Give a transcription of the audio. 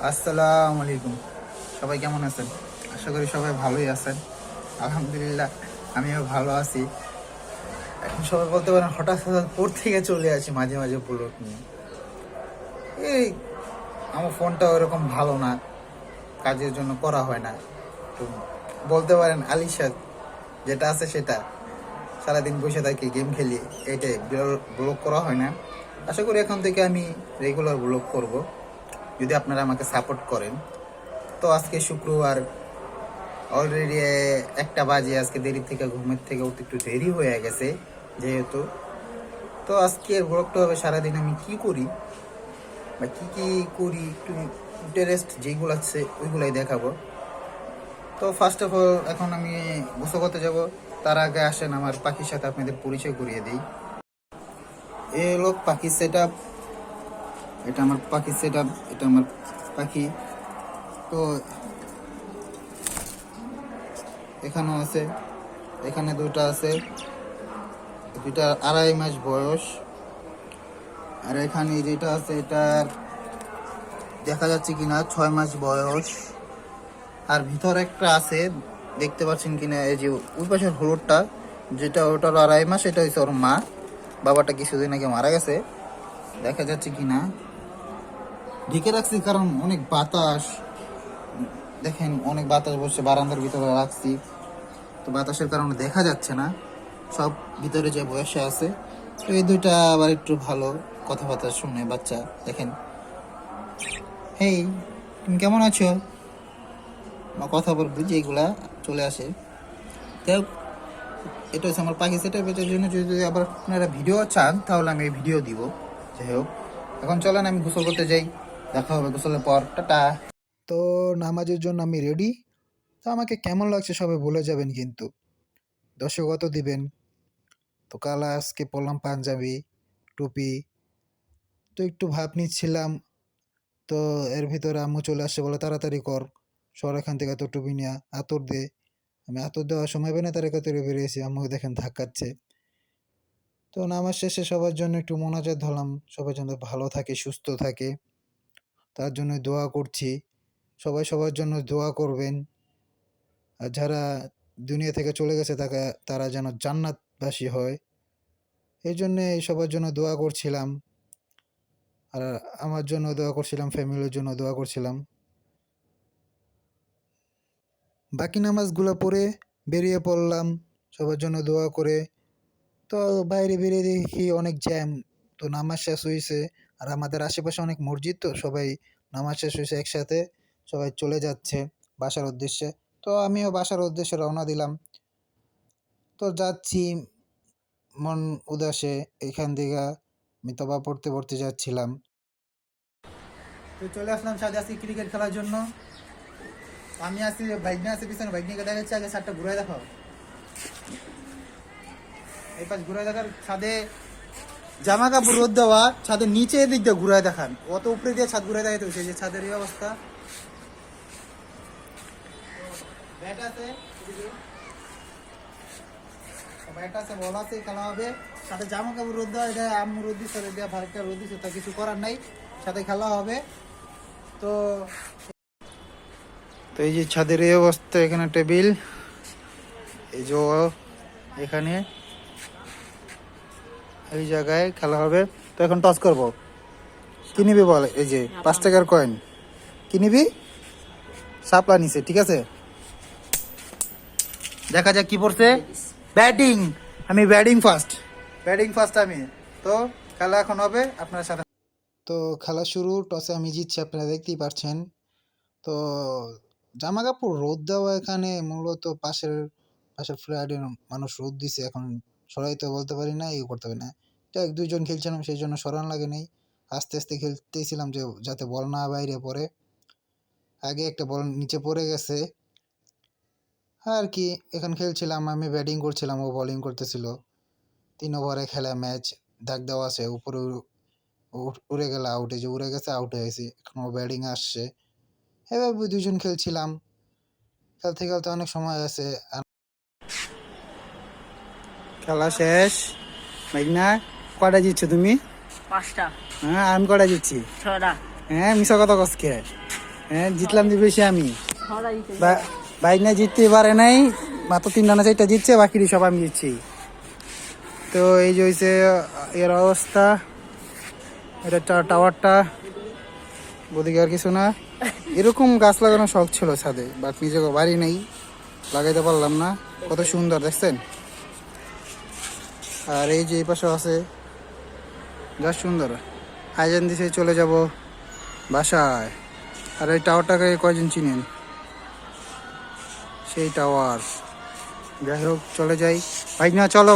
আসসালামু আলাইকুম। সবাই কেমন আছেন? আশা করি সবাই ভালোই আছেন। আলহামদুলিল্লাহ, আমিও ভালো আছি। এখন সবাই বলতে পারেন, হঠাৎ হঠাৎ পর থেকে চলে আসি মাঝে মাঝে ব্লগ নিয়ে। এই, আমার ফোনটা ওরকম ভালো না। কাজের জন্য করা হয় না। তো বলতে পারেন, আলিশা যেটা আছে সেটা। সারাদিন বসে থাকি গেম খেলি, এটাই। ব্লগ করা হয় না। আশা করি এখন থেকে আমি রেগুলার ব্লগ করব। যদি আপনারা আমাকে সাপোর্ট করেন, তো আজকে শুক্রবার অলরেডি একটা বাজে, আজকে দেরি থেকে, ঘুমের থেকে উঠতে একটু দেরি হয়ে গেছে যেহেতু। তো আজকের ব্লগটা হবে সারাদিন আমি কি করি, বা কি কি করি, একটু ইন্টারেস্ট যেগুলো আছে ওইগুলাই দেখাবো। তো ফার্স্ট অফ অল এখন আমি গোসল করতে যাব, তার আগে আসেন আমার পাখির সাথে আপনাদের পরিচয় করিয়ে দিই। এ হলো পাখির সেট এটা আমার পাখি সেট এটা আমার পাখি। তো এখানেও আছে, এখানে দুটা আছে। দুটা আড়াই মাস বয়স। আর এখানে যেটা আছে, এটা দেখা যাচ্ছে কিনা, ছয় মাস বয়স। আর ভিতর একটা আছে, দেখতে পাচ্ছেন কিনা, এই যে ওই পাশের হলুদটা, যেটা ওটার আড়াই মাস, এটা হচ্ছে ওর মা। বাবাটা কিছুদিন আগে মারা গেছে। দেখা যাচ্ছে কিনা। ঢেকে রাখছি কারণ অনেক বাতাস দেখেন অনেক বাতাস বসে বারান্দার ভিতরে রাখছি। তো বাতাসের কারণে দেখা যাচ্ছে না সব ভিতরে যে বয়সে আছে। তো এই দুইটা আবার একটু ভালো কথাবার্তা শুনে বাচ্চা দেখেন। হেই তুমি কেমন আছো? আমার কথা বলব যেগুলা চলে আসে। হোক, এটা হচ্ছে আমার পাখি সেটা বেচার জন্য যদি যদি আবার আপনারা ভিডিও চান তাহলে আমি এই ভিডিও দিব। যাই হোক এখন চলেন আমি গোসল করতে যাই। দেখা হবে গোসলের পর। টাটা। তো নামাজের জন্য আমি রেডি তো আমাকে কেমন লাগছে সবাই বলে যাবেন কিন্তু। দর্শকত দিবেন। তো কাল আজকে পরলাম পাঞ্জাবি, টুপি। তো একটু ভাব নিচ্ছিলাম। তো এর ভিতরে আম্মু চলে আসছে বলে তাড়াতাড়ি কর। সর এখান থেকে তো টুপি নিয়ে, আতর দে। আমি আতর দেওয়ার সময় পেনে তার কাতরে বেরিয়েছি আম্মুকে দেখেন ধাক্কাচ্ছে। তো নামাজ শেষে সবার জন্য একটু মোনাজাত ধরলাম। সবাই যেন ভালো থাকে, সুস্থ থাকে। তার জন্য দোয়া করছি। সবাই সবার জন্য দোয়া করবেন। আর যারা দুনিয়া থেকে চলে গেছে তাকে, তারা যেন জান্নাতবাসী হয়। এই জন্যে সবার জন্য দোয়া করছিলাম। আর আমার জন্য দোয়া করছিলাম, ফ্যামিলির জন্য দোয়া করছিলাম। বাকি নামাজগুলো পড়ে বেরিয়ে পড়লাম, সবার জন্য দোয়া করে। তো বাইরে বেরিয়ে দেখি অনেক জ্যাম, তো নামাজ শেষ হয়েছে আর আমাদের আশেপাশে অনেক মসজিদ তো, সবাই নামাজ শেষ হয়েছে একসাথে, সবাই চলে যাচ্ছে বাসার উদ্দেশ্যে। তো আমিও বাসার উদ্দেশ্যে রওনা দিলাম। তো যাচ্ছি মন উদাসে, এখান থেকে আমি তবা পড়তে পড়তে যাচ্ছিলাম। তো চলে আসলাম সাথে আজকে ক্রিকেট খেলার জন্য। আমি আসছি বাইক নিয়ে আসছি পিছনে বাইক নিয়ে দেখা যাচ্ছে আগে সাতটা ঘুরে দেখাও। এই পাশ ঘুরে দেখার ছাদে জামা কাপড় রোদ দেওয়া, ছাদের নিচে এদিক দিয়ে ঘুরায় দেখান। অত উপরে দিয়ে ছাদ ঘুরায় দেখাতে হচ্ছে যে ছাদের এই অবস্থা। খেলা হবে। সাথে জামা কাপড় রোদ দেওয়া দিচ্ছে দেওয়া তা কিছু করার নাই। সাথে খেলা হবে। তো তো এই যে ছাদের এই অবস্থা, এখানে টেবিল। এই যে এখানে। এই জায়গায় খেলা হবে। তো এখন টস করব। কি নিবি বল? এই যে পাঁচ টাকার কয়েন কি নিবি? সাপলা নিছে ঠিক আছে? দেখা যাক কি পড়ছে। ব্যাটিং আমি ব্যাটিং ফার্স্ট ব্যাটিং ফার্স্ট আমি। তো খেলা এখন হবে আপনার সাথে। তো খেলা শুরু টসে আমি জিতছি আপনারা দেখতেই পাচ্ছেন তো জামা কাপড় রোদ দেওয়া এখানে মূলত পাশের পাশের ফ্ল্যাটের মানুষ রোদ দিছে। এখন সরাইতে বলতে পারি না এই করতে পারি না। এক দুইজন খেলছিলাম, সেই জন্য সরান লাগে নেই। আস্তে আস্তে খেলতেছিলাম যে, যাতে বল না বাইরে পড়ে। আগে একটা বল নিচে পড়ে গেছে। আর কি, এখন খেলছিলাম, আমি ব্যাটিং করছিলাম, ও বলিং করতেছিল। তিন ওভারে খেলা ম্যাচ দাগ দেওয়া আছে, উপরে উড়ে গেলে আউটে যে উড়ে গেছে আউট হয়েছে এখন ও ব্যাটিং আসছে। এভাবে দুজন খেলছিলাম। খেলতে খেলতে অনেক সময় আছে খেলা শেষ। মেঘনা কটা জিতছো তুমি? পাঁচটা। হ্যাঁ আমি কটা জিতছি? ছটা হ্যাঁ মিশা কথা কসকে হ্যাঁ জিতলাম যে বেশি আমি। বাইক না জিততে পারে নাই মাত্র তিন রানা চারটা জিতছে বাকি সব আমি জিতছি। তো এই যে হয়েছে এর অবস্থা। এটা টাওয়ারটা। ওদিকে আর কিছু না। এরকম গাছ লাগানোর শখ ছিল ছাদে বাট নিজে বাড়ি নেই লাগাইতে পারলাম না। কত সুন্দর দেখছেন? আর এই যে এই পাশে আছে। যা সুন্দর। আইজান দিছে, চলে যাব বাসায়। আর এই টাওয়ারটাকে কয়জন চিনেন? সেই টাওয়ার। যাই হোক, চলে যাই। ভাই, না, চলো